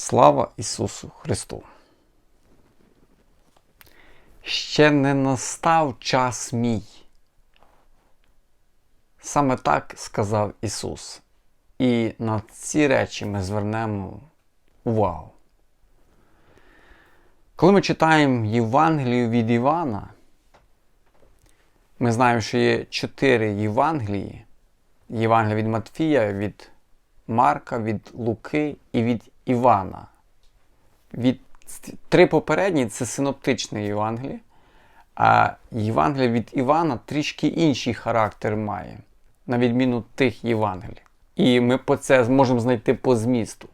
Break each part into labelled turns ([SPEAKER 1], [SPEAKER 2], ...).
[SPEAKER 1] Слава Ісусу Христу! Ще не настав час мій. Саме так сказав Ісус. І на ці речі ми звернемо увагу. Коли ми читаємо Євангелію від Івана, ми знаємо, що є чотири Євангелії: Євангелія від Матфія, від Марка, від Луки і від Івана. Від Три попередні це синоптичне Євангеліє, а Євангелія від Івана трішки інший характер має, на відміну тих Євангелій. І ми по це зможемо знайти по змісту.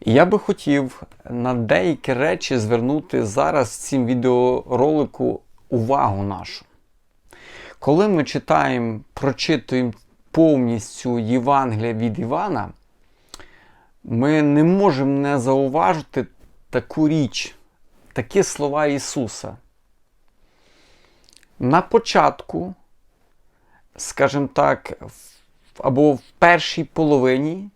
[SPEAKER 1] І я би хотів на деякі речі звернути зараз в цім відеоролику увагу нашу. Коли ми читаємо, прочитуємо повністю Євангелія від Івана, ми не можемо не зауважити таку річ, такі слова Ісуса. На початку, скажімо так, або в першій половині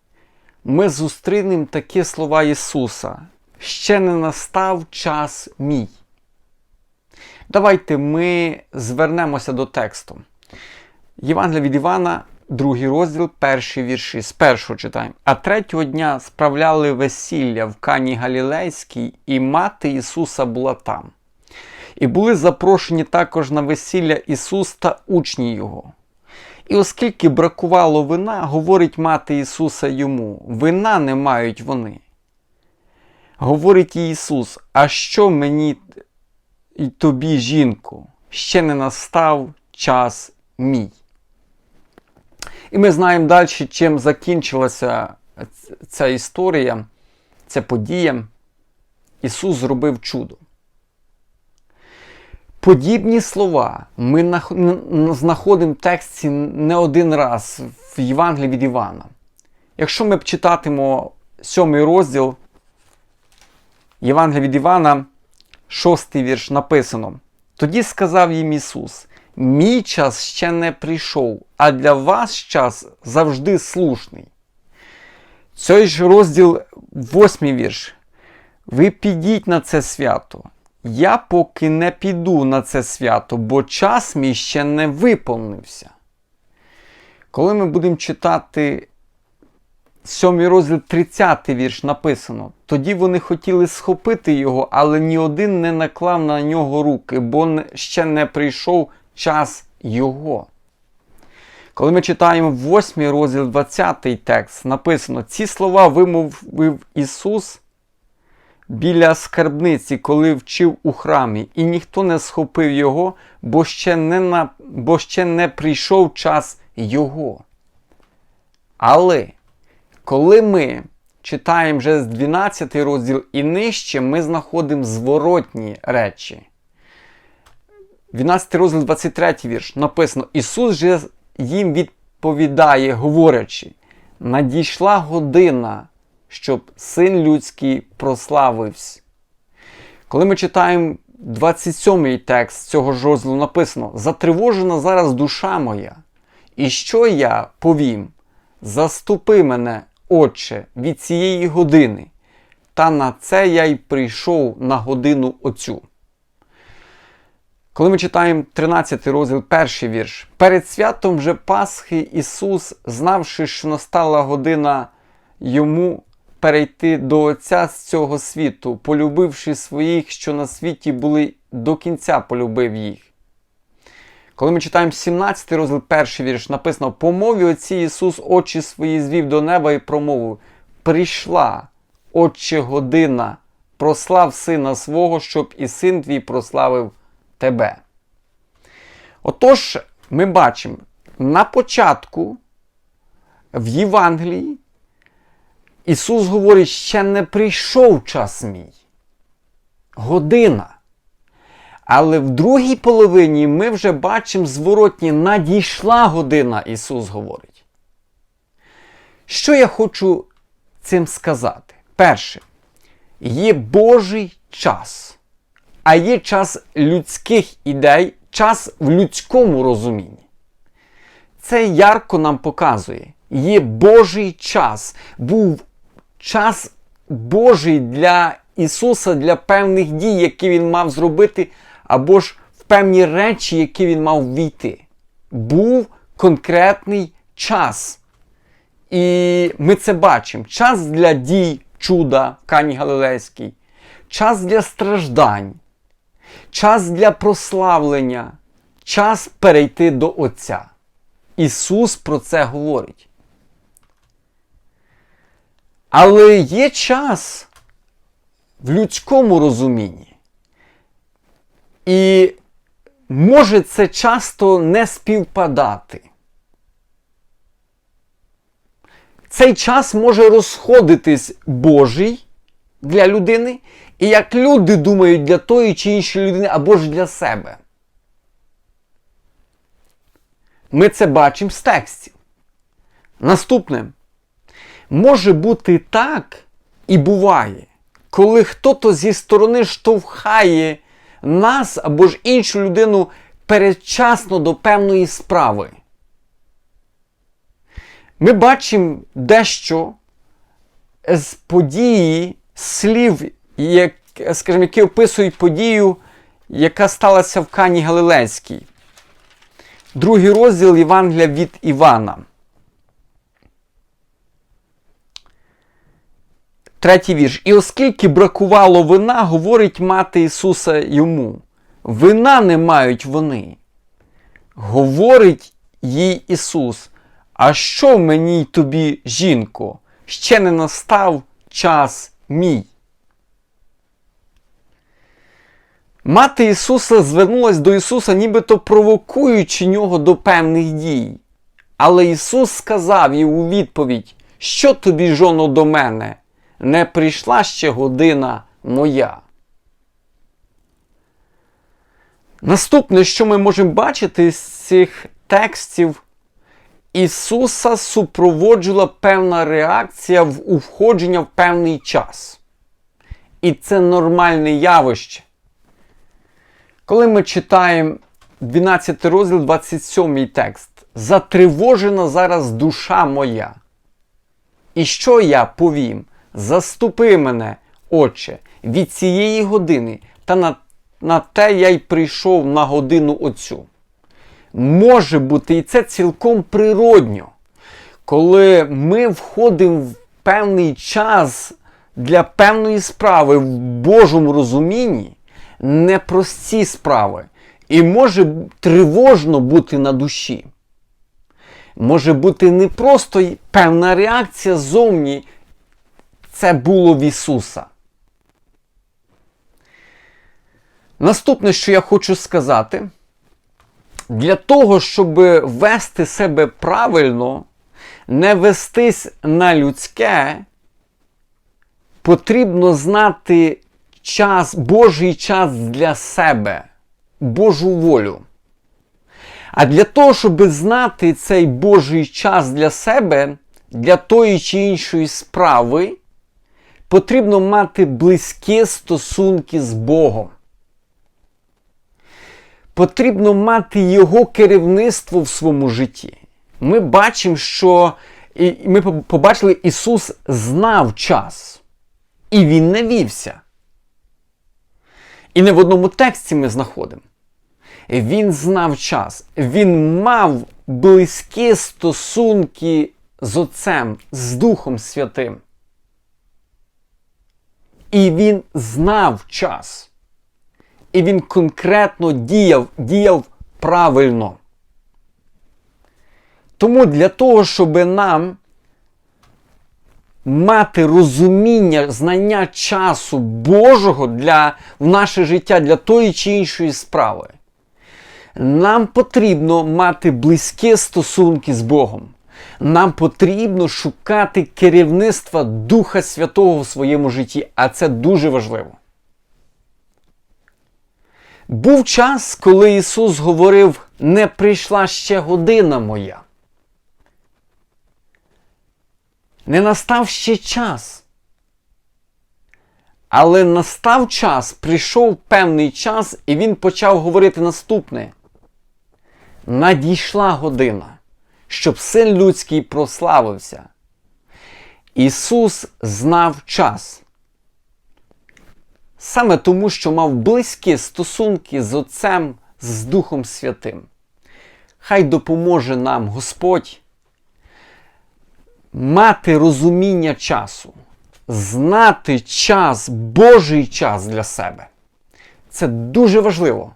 [SPEAKER 1] ми зустрінемо такі слова Ісуса. Ще не настав час мій. Давайте ми звернемося до тексту. Євангелія від Івана, другий розділ, перші вірші. З першого читаємо. А третього дня справляли весілля в Кані Галілейській, і мати Ісуса була там. І були запрошені також на весілля Ісус та учні Його. І оскільки бракувало вина, говорить мати Ісуса йому: вина не мають вони. Говорить Ісус, а що мені і тобі, жінку, ще не настав час мій. І ми знаємо далі, чим закінчилася ця історія, ця подія. Ісус зробив чудо. Подібні слова ми знаходимо в тексті не один раз в Євангелії від Івана. Якщо ми читатимо сьомий розділ Євангелія від Івана, шостий вірш написано: Тоді сказав їм Ісус: Мій час ще не прийшов, а для вас час завжди слушний. Цей ж розділ, восьмий вірш. Ви підіть на це свято. Я поки не піду на це свято, бо час мій ще не виповнився. Коли ми будемо читати 7 розділ 30 вірш написано, тоді вони хотіли схопити його, але ні один не наклав на нього руки, бо ще не прийшов час його. Коли ми читаємо 8 розділ 20 текст, написано: ці слова вимовив Ісус біля скарбниці, коли вчив у храмі, і ніхто не схопив його, бо ще не, на... бо ще не прийшов час його. Але коли ми читаємо вже з 12 розділ і нижче, ми знаходимо зворотні речі. 12 розділ 23 вірш написано: Ісус же їм відповідає, говорячи, надійшла година, щоб син людський прославився. Коли ми читаємо 27-й текст цього ж розділу написано: Затривожена зараз душа моя, і що я повім? Заступи мене, Отче, від цієї години, та на це я й прийшов на годину оцю. Коли ми читаємо 13 розділ, перший вірш, перед святом же Пасхи Ісус, знавши, що настала година йому перейти до Отця з цього світу, полюбивши своїх, що на світі були, до кінця полюбив їх. Коли ми читаємо 17 розділ, перший вірш, написано: по мові Отці Ісус очі свої звів до неба і промовив: Прийшла, Отче година, прослав Сина свого, щоб і син твій прославив тебе. Отож, ми бачимо, на початку в Євангелії Ісус говорить, ще не прийшов час мій. Година. Але в другій половині ми вже бачимо зворотні, надійшла година, Ісус говорить. Що я хочу цим сказати? Перше, є Божий час, а є час людських ідей, час в людському розумінні. Це ярко нам показує. Є Божий час, був час Божий для Ісуса для певних дій, які Він мав зробити, або ж в певні речі, які Він мав війти. Був конкретний час. І ми це бачимо. Час для дій чуда в Кані Галилейській, час для страждань, час для прославлення, час перейти до Отця. Ісус про це говорить. Але є час в людському розумінні. І може це часто не співпадати. Цей час може розходитись Божий для людини, і як люди думають для тої чи іншої людини, або ж для себе. Ми це бачимо з текстів. Наступне. Може бути так і буває, коли хтось зі сторони штовхає нас або ж іншу людину передчасно до певної справи. Ми бачимо дещо з події, слів, як, скажімо, які описують подію, яка сталася в Кані Галилейській. Другий розділ Євангелія від Івана. Третій вірш. І оскільки бракувало вина, говорить мати Ісуса йому. Вина не мають вони. Говорить їй Ісус. А що мені й тобі, жінко? Ще не настав час мій. Мати Ісуса звернулась до Ісуса, нібито провокуючи нього до певних дій. Але Ісус сказав їй у відповідь, що тобі, жоно, до мене? Не прийшла ще година моя. Наступне, що ми можемо бачити з цих текстів, Ісуса супроводжувала певна реакція в входження в певний час. І це нормальне явище. Коли ми читаємо 12 розділ, 27 текст, затривожена зараз душа моя. І що я повім? Заступи мене, Отче, від цієї години, та на, на те я й прийшов на годину оцю. Може бути, і це цілком природньо, коли ми входимо в певний час для певної справи в Божому розумінні, непрості справи, і може тривожно бути на душі. Може бути не просто певна реакція зовні, це було в Ісуса. Наступне, що я хочу сказати, для того, щоб вести себе правильно, не вестись на людське, потрібно знати час, Божий час для себе, Божу волю. А для того, щоб знати цей Божий час для себе, для тої чи іншої справи, потрібно мати близькі стосунки з Богом. Потрібно мати Його керівництво в своєму житті. Ми бачимо, що ми побачили, Ісус знав час, і Він не вівся. І не в одному тексті ми знаходимо. Він знав час, він мав близькі стосунки з Отцем, з Духом Святим. І він знав час. І він конкретно діяв, діяв правильно. Тому для того, щоб нам мати розуміння, знання часу Божого для, в наше життя для тої чи іншої справи, нам потрібно мати близькі стосунки з Богом. Нам потрібно шукати керівництва Духа Святого в своєму житті, а це дуже важливо. Був час, коли Ісус говорив: не прийшла ще година моя. Не настав ще час. Але настав час, прийшов певний час, і він почав говорити наступне. Надійшла година, щоб син людський прославився. Ісус знав час. Саме тому, що мав близькі стосунки з Отцем, з Духом Святим. Хай допоможе нам Господь мати розуміння часу, знати час, Божий час для себе. Це дуже важливо,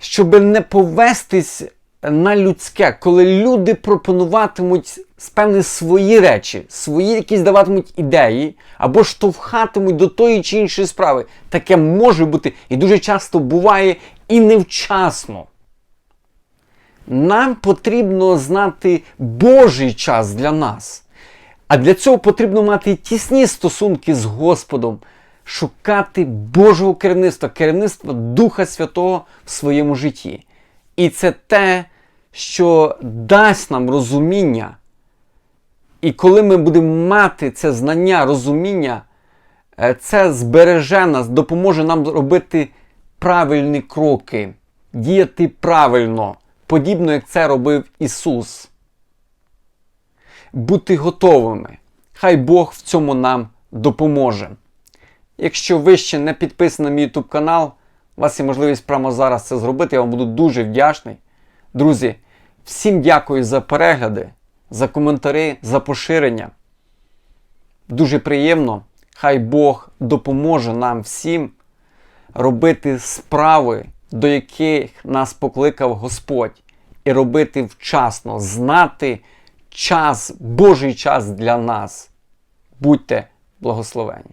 [SPEAKER 1] щоб не повестись на людське, коли люди пропонуватимуть певні свої речі, свої якісь даватимуть ідеї, або штовхатимуть до тої чи іншої справи. Таке може бути і дуже часто буває і невчасно. Нам потрібно знати Божий час для нас. А для цього потрібно мати тісні стосунки з Господом, шукати Божого керівництва, керівництва Духа Святого в своєму житті. І це те, що дасть нам розуміння. І коли ми будемо мати це знання, розуміння, е, це збереже нас, допоможе нам робити правильні кроки, діяти правильно, подібно як це робив Ісус. Бути готовими. Хай Бог в цьому нам допоможе. Якщо ви ще не підписані на мій YouTube канал, у вас є можливість прямо зараз це зробити. Я вам буду дуже вдячний. Друзі, всім дякую за перегляди, за коментарі, за поширення. Дуже приємно. Хай Бог допоможе нам всім робити справи, до яких нас покликав Господь, і робити вчасно, знати час, Божий час для нас. Будьте благословені!